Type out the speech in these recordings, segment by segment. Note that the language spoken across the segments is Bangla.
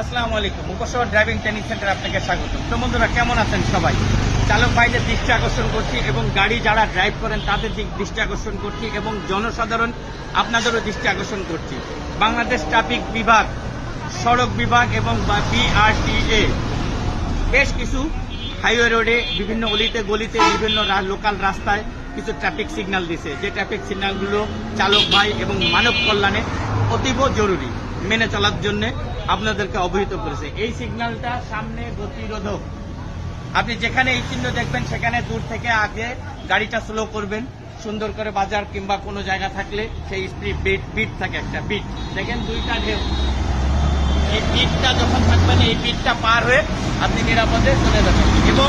আসসালামু আলাইকুম উপশহর ড্রাইভিং ট্রেনিং সেন্টার আপনাকে স্বাগত তো বন্ধুরা, কেমন আছেন সবাই? চালক ভাইদের দৃষ্টি আকর্ষণ করছি এবং গাড়ি যারা ড্রাইভ করেন, তাদের দিক দৃষ্টি আকর্ষণ করছি এবং জনসাধারণ আপনাদেরও দৃষ্টি আকর্ষণ করছি। বাংলাদেশ ট্রাফিক বিভাগ, সড়ক বিভাগ এবং বিআরটিএ বেশ কিছু হাইওয়ে রোডে, বিভিন্ন অলিতে গলিতে, বিভিন্ন লোকাল রাস্তায় কিছু ট্রাফিক সিগন্যাল দিছে। যে ট্রাফিক সিগন্যালগুলো চালক ভাই এবং মানব কল্যাণে অতীব জরুরি, মেনে চলার জন্য আপনাদেরকে অবহিত করেছে। এই সিগন্যালটা সামনে গতিরোধক। আপনি যেখানে এই চিহ্ন দেখবেন, সেখানে দূর থেকে আগে গাড়িটা স্লো করবেন। সুন্দর করে বাজার কিংবা কোনো জায়গা থাকলে সেই স্পিড বিট বিট থাকে একটা বিট দেখেন দুইটা ঢেউ। এই পিঠটা যখন থাকবেন, এই বিটটা পার হয়ে আপনি নিরাপদে চলে যাবেন। এবং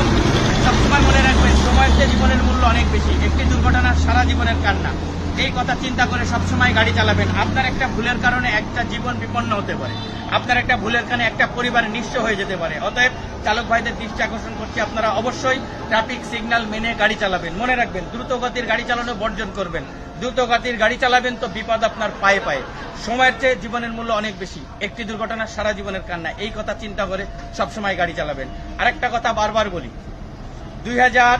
সবসময় মনে রাখবেন, সময়ের জীবনের মূল্য অনেক বেশি। একটি দুর্ঘটনা সারা জীবনের কান্না। এই কথা চিন্তা করে সবসময় গাড়ি চালাবেন। আপনার একটা ভুলের কারণে একটা জীবন বিপন্ন হতে পারে। আপনার একটা ভুলের কারণে একটা পরিবার নিঃস্ব হয়ে যেতে পারে। অতএব চালক ভাইদের দৃষ্টি আকর্ষণ করছি, আপনারা অবশ্যই ট্রাফিক সিগন্যাল মেনে গাড়ি চালাবেন। মনে রাখবেন দ্রুত গতির গাড়ি চালানো বর্জন করবেন। দ্রুত গতির গাড়ি চালাবেন তো বিপদ আপনার পায়ে পায়ে। সময়ের চেয়ে জীবনের মূল্য অনেক বেশি। একটি দুর্ঘটনা সারা জীবনের কান্না। এই কথা চিন্তা করে সবসময় গাড়ি চালাবেন। আরেকটা কথা বারবার বলি। দুই হাজার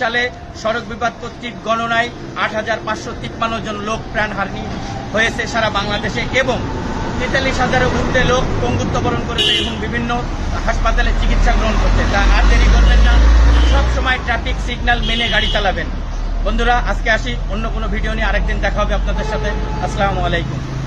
সালে সড়ক বিবাদ কর্তৃক গণনায় আট হাজার পাঁচশো তিপ্পান্ন জন লোক প্রাণহানি হয়েছে সারা বাংলাদেশে এবং তেতাল্লিশ হাজারের ঊর্ধ্বে লোক পঙ্গুত্ব বরণ করেছে এবং বিভিন্ন হাসপাতালে চিকিৎসা গ্রহণ করছে। তা আর দেরি করবেন না সবসময় ট্রাফিক সিগন্যাল মেনে গাড়ি চালাবেন। বন্ধুরা, আজকে আসি অন্য কোনো ভিডিও নিয়ে। আরেকদিন দেখা হবে আপনাদের সাথে। আসসালামু আলাইকুম।